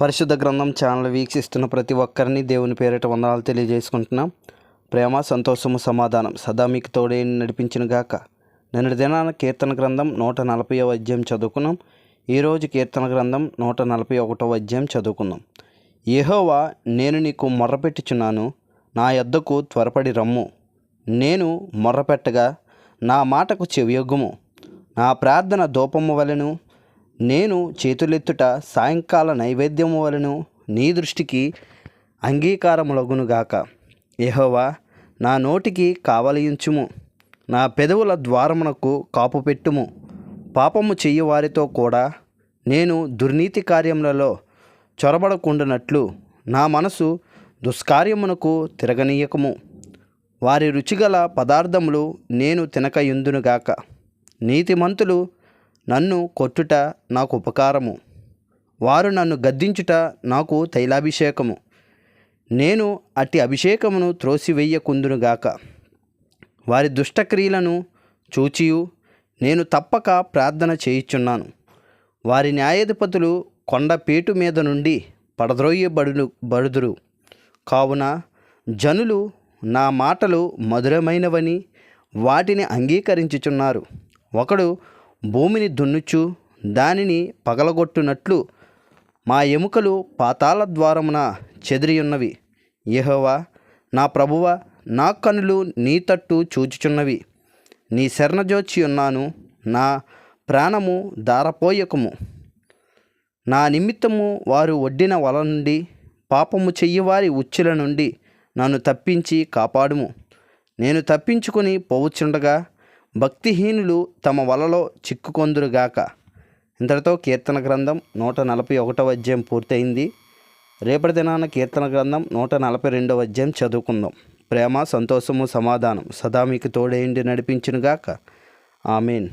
పరిశుద్ధ గ్రంథం ఛానల్ వీక్షిస్తున్న ప్రతి ఒక్కరిని దేవుని పేరిట వందనాలు తెలియజేసుకుంటున్నాం. ప్రేమ సంతోషము సమాధానం సదా మీకు తోడే నడిపించిన గాక. నిన్నటి దినాన కీర్తన గ్రంథం నూట నలభై అధ్యాయం చదువుకున్నాం. ఈరోజు కీర్తన గ్రంథం నూట నలభై ఒకటో అధ్యాయం చదువుకుందాం యెహోవా నేను నీకు మొర్రపెట్టుచున్నాను. నా యొద్దకు త్వరపడి రమ్ము. నేను మొర్రపెట్టగా నా మాటకు చెవియొగ్గుము. నా ప్రార్థన దూపము వలెను నేను చేతులెత్తుట సాయంకాల నైవేద్యము వలెను నీ దృష్టికి అంగీకారములగునుగాక యెహోవా నా నోటికి కావలించుము నా పెదవుల ద్వారమునకు కాపు పెట్టుము. పాపము చెయ్యి వారితో కూడా నేను దుర్నీతి కార్యములలో చొరబడకుండానట్లు నా మనసు దుష్కార్యమునకు తిరగనీయకము. వారి రుచిగల పదార్థములు నేను తినకయుందునుగాక నీతిమంతులు నన్ను కొట్టుట నాకు ఉపకారము. వారు నన్ను గద్దించుట నాకు తైలాభిషేకము. నేను అట్టి అభిషేకమును త్రోసివెయ్యకుందునుగాక వారి దుష్టక్రియలను చూచియు. నేను తప్పక ప్రార్థన చేయుచున్నాను. వారి న్యాయాధిపతులు కొండపేటు మీద నుండి పడద్రోయబడును బడుదురు. కావున జనులు నా మాటలు మధురమైనవని వాటిని అంగీకరించుచున్నారు. ఒకడు భూమిని దున్నుచు దానిని పగలగొట్టునట్లు మా ఎముకలు పాతాల ద్వారమున చెదిరియున్నవి. యహోవా నా ప్రభువ నా కనులు నీ తట్టు చూచుచున్నవి. నీ శరణజోచి ఉన్నాను నా ప్రాణము దారపోయకము నా నిమిత్తము వారు ఒడ్డిన వల నుండి పాపము చెయ్యివారి ఉచ్చుల నుండి నన్ను తప్పించి కాపాడుము. నేను తప్పించుకొని పోవచ్చుండగా భక్తిహీనులు తమ వలలో చిక్కుకొందురుగాక. ఇంతటితో కీర్తన గ్రంథం నూట నలభై ఒకటవ అధ్యాయం పూర్తయింది. రేపటి దినాన కీర్తన గ్రంథం నూట నలభై రెండవ అధ్యాయం చదువుకుందాం. ప్రేమ సంతోషము సమాధానం సదా మీకు తోడేయండి నడిపించినగాక. ఆమెన్.